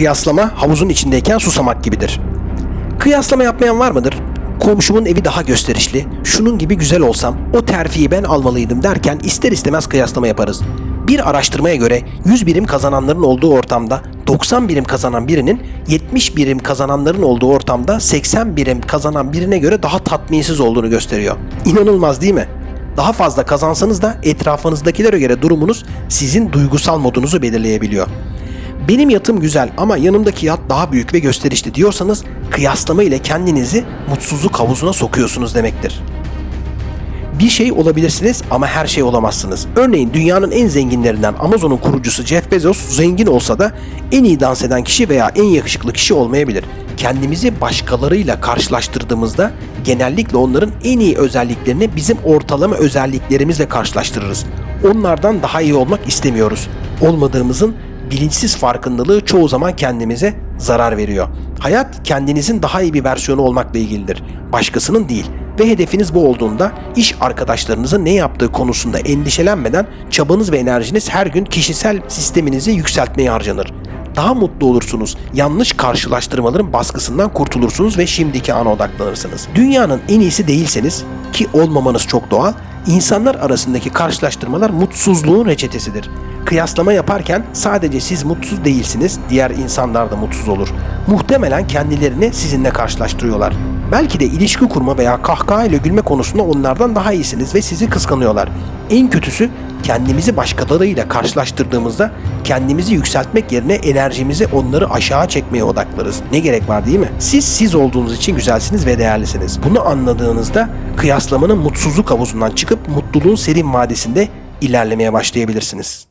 Kıyaslama havuzun içindeyken susamak gibidir. Kıyaslama yapmayan var mıdır? Komşumun evi daha gösterişli, şunun gibi güzel olsam, o terfiyi ben almalıydım derken ister istemez kıyaslama yaparız. Bir araştırmaya göre 100 birim kazananların olduğu ortamda 90 birim kazanan birinin 70 birim kazananların olduğu ortamda 80 birim kazanan birine göre daha tatminsiz olduğunu gösteriyor. İnanılmaz değil mi? Daha fazla kazansanız da etrafınızdakilere göre durumunuz sizin duygusal modunuzu belirleyebiliyor. Benim yatım güzel ama yanımdaki yat daha büyük ve gösterişli diyorsanız kıyaslama ile kendinizi mutsuzluk havuzuna sokuyorsunuz demektir. Bir şey olabilirsiniz ama her şey olamazsınız. Örneğin dünyanın en zenginlerinden Amazon'un kurucusu Jeff Bezos zengin olsa da en iyi dans eden kişi veya en yakışıklı kişi olmayabilir. Kendimizi başkalarıyla karşılaştırdığımızda genellikle onların en iyi özelliklerini bizim ortalama özelliklerimizle karşılaştırırız. Onlardan daha iyi olmak istemiyoruz. Olmadığımızın bilinçsiz farkındalığı çoğu zaman kendimize zarar veriyor. Hayat kendinizin daha iyi bir versiyonu olmakla ilgilidir. Başkasının değil ve hedefiniz bu olduğunda iş arkadaşlarınızın ne yaptığı konusunda endişelenmeden çabanız ve enerjiniz her gün kişisel sisteminizi yükseltmeye harcanır. Daha mutlu olursunuz. Yanlış karşılaştırmaların baskısından kurtulursunuz ve şimdiki ana odaklanırsınız. Dünyanın en iyisi değilseniz ki olmamanız çok doğal, insanlar arasındaki karşılaştırmalar mutsuzluğun reçetesidir. Kıyaslama yaparken sadece siz mutsuz değilsiniz, diğer insanlar da mutsuz olur. Muhtemelen kendilerini sizinle karşılaştırıyorlar. Belki de ilişki kurma veya kahkaha ile gülme konusunda onlardan daha iyisiniz ve sizi kıskanıyorlar. En kötüsü kendimizi başkalarıyla karşılaştırdığımızda kendimizi yükseltmek yerine enerjimizi onları aşağı çekmeye odaklarız. Ne gerek var değil mi? Siz siz olduğunuz için güzelsiniz ve değerlisiniz. Bunu anladığınızda kıyaslamanın mutsuzluk havuzundan çıkıp mutluluğun serin vadisinde ilerlemeye başlayabilirsiniz.